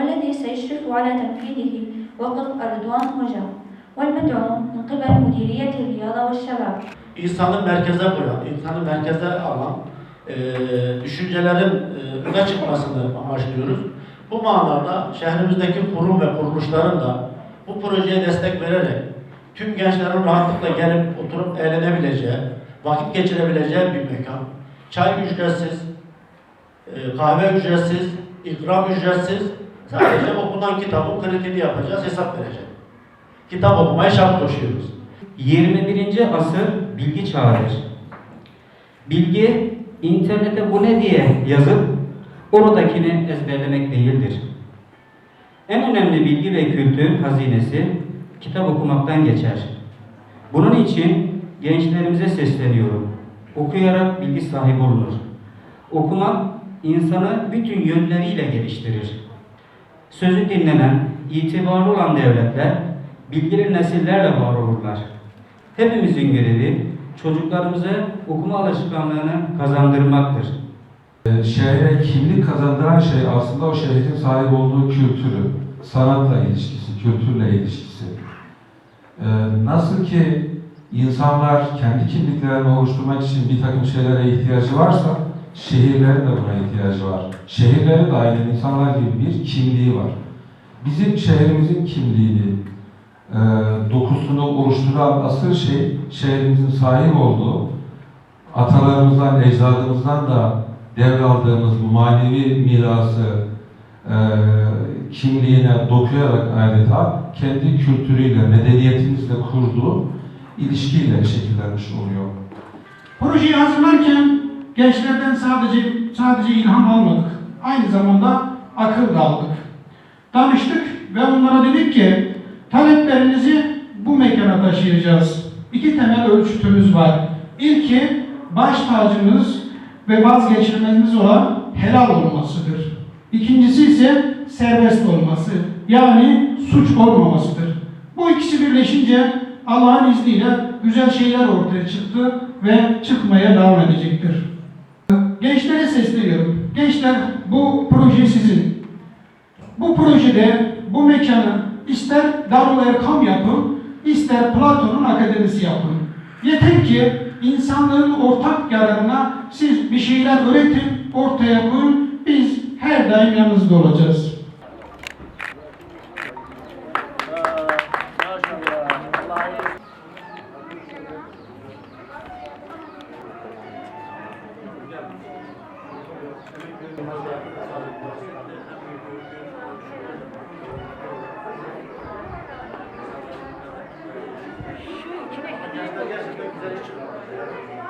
والذي سيشرف على تنفيذه وقف رضوان هوجا والمدعو من قبل مديرية الرياضة والشباب insanı merkeze koyan, insanı merkeze alan e, düşüncelerin e, öne çıkmasını amaçlıyoruz. Bu manada şehrimizdeki kurum ve kuruluşların da bu projeye destek vererek tüm gençlerin rahatlıkla gelip oturup eğlenebileceği, vakit geçirebileceği bir mekan. Çay ücretsiz, e, kahve ücretsiz, ikram ücretsiz. Sadece okunan kitabın krediini yapacağız, hesap vereceğiz. Kitap okumaya şart koşuyoruz. 21. asır bilgi çağıdır. Bilgi, internete bu ne diye yazıp oradakini ezberlemek değildir. En önemli bilgi ve kültür hazinesi kitap okumaktan geçer. Bunun için gençlerimize sesleniyorum. Okuyarak bilgi sahibi olunur. Okumak insanı bütün yönleriyle geliştirir. Sözü dinlenen, itibarlı olan devletler bilgili nesillerle var olurlar. Hepimizin görevi çocuklarımıza okuma alışkanlığını kazandırmaktır. Ee, Şehre kimlik kazandıran şey aslında o şehrin sahip olduğu kültürü, sanatla ilişkisi, kültürle ilişkisi. Ee, Nasıl ki insanlar kendi kimliklerini oluşturmak için bir takım şeylere ihtiyacı varsa, şehirlerin de buna ihtiyacı var. Şehirlerin de aynen insanlar gibi bir kimliği var. Bizim şehrimizin kimliğini, e, dokusunu oluşturan asıl şey, şehrimizin sahip olduğu, atalarımızdan, ecdadımızdan da devraldığımız bu manevi mirası e, kimliğine dokuyarak adeta kendi kültürüyle, medeniyetimizle kurduğu ilişkiyle şekillenmiş oluyor. Projeyi hazırlarken gençlerden sadece sadece ilham almadık. Aynı zamanda akıl da aldık. Danıştık ve onlara dedik ki taleplerinizi bu mekana taşıyacağız. İki temel ölçütümüz var. İlki baş tacımız ve vazgeçilmezimiz olan helal olmasıdır. İkincisi ise serbest olması yani suç olmamasıdır. Bu ikisi birleşince Allah'ın izniyle güzel şeyler ortaya çıktı ve çıkmaya devam edecektir gençlere sesleniyorum. Gençler bu proje sizin. Bu projede bu mekanı ister Darul Erkam yapın, ister Platon'un akademisi yapın. Yeter ki insanlığın ortak yararına siz bir şeyler öğretin, ortaya koyun. Biz her daim yanınızda olacağız. Şu içine gidiyor. Gerçekten güzel çıkıyor.